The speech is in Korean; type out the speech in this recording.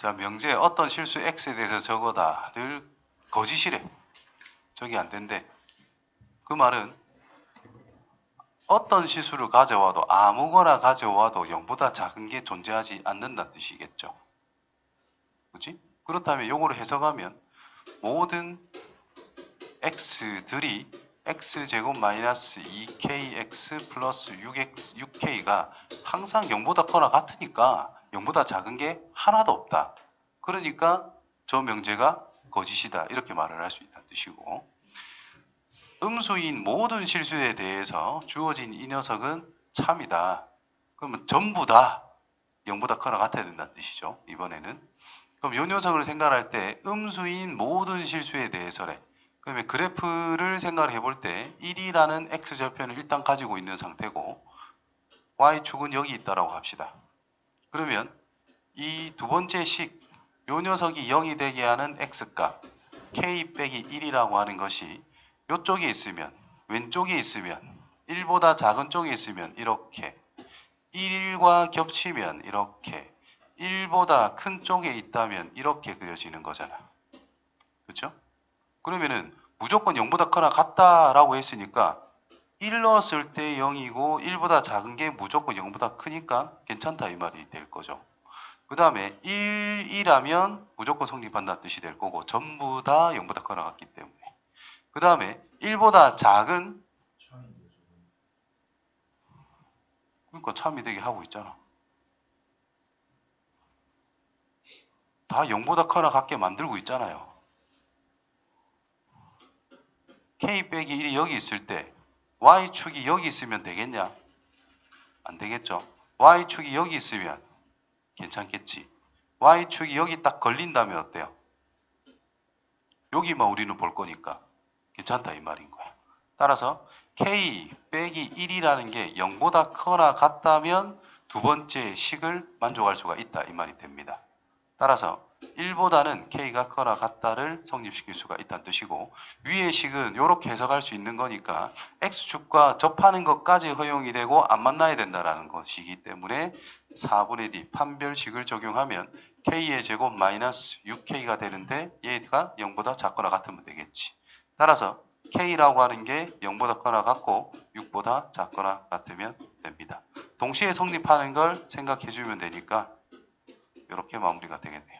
자, 명제 어떤 실수 x에 대해서 적어다. 늘 거짓이래. 적이 안 된대. 그 말은 어떤 실수를 가져와도 아무거나 가져와도 0보다 작은 게 존재하지 않는다는 뜻이겠죠. 그지? 그렇다면 요거를 해석하면 모든 x들이 x제곱 마이너스 2kx 플러스 6x, 6k가 항상 0보다 커나 같으니까 0보다 작은 게 하나도 없다. 그러니까 저 명제가 거짓이다. 이렇게 말을 할 수 있다는 뜻이고 음수인 모든 실수에 대해서 주어진 이 녀석은 참이다. 그러면 전부 다 0보다 커나 같아야 된다는 뜻이죠. 이번에는. 그럼 이 녀석을 생각할 때 음수인 모든 실수에 대해서래. 그러면 그래프를 생각을 해볼 때 1이라는 x절편을 일단 가지고 있는 상태고 y축은 여기 있다라고 합시다. 그러면 이 두 번째 식, 요 녀석이 0이 되게 하는 x값 k 빼기 1이라고 하는 것이 요쪽에 있으면 왼쪽에 있으면 1보다 작은 쪽에 있으면 이렇게 1과 겹치면 이렇게 1보다 큰 쪽에 있다면 이렇게 그려지는 거잖아. 그렇죠? 그러면은 무조건 0보다 커나 같다라고 했으니까 1 넣었을 때 0이고 1보다 작은 게 무조건 0보다 크니까 괜찮다 이 말이 될 거죠. 그 다음에 1이라면 무조건 성립한다는 뜻이 될 거고 전부 다 0보다 커나 같기 때문에 그 다음에 1보다 작은 그러니까 참이 되게 하고 있잖아. 다 0보다 커나 같게 만들고 있잖아요. k 빼기 1이 여기 있을 때 y축이 여기 있으면 되겠냐? 안 되겠죠. y축이 여기 있으면 괜찮겠지. y축이 여기 딱 걸린다면 어때요? 여기만 우리는 볼 거니까 괜찮다 이 말인 거야. 따라서 k 빼기 1이라는 게 0보다 커나 같다면 두 번째 식을 만족할 수가 있다 이 말이 됩니다. 따라서 1보다는 k가 커나 같다를 성립시킬 수가 있다는 뜻이고 위의 식은 이렇게 해석할 수 있는 거니까 x축과 접하는 것까지 허용이 되고 안 만나야 된다라는 것이기 때문에 4분의 d 판별식을 적용하면 k의 제곱 마이너스 6k가 되는데 얘가 0보다 작거나 같으면 되겠지. 따라서 k라고 하는 게 0보다 커나 같고 6보다 작거나 같으면 됩니다. 동시에 성립하는 걸 생각해 주면 되니까 이렇게 마무리가 되겠네요.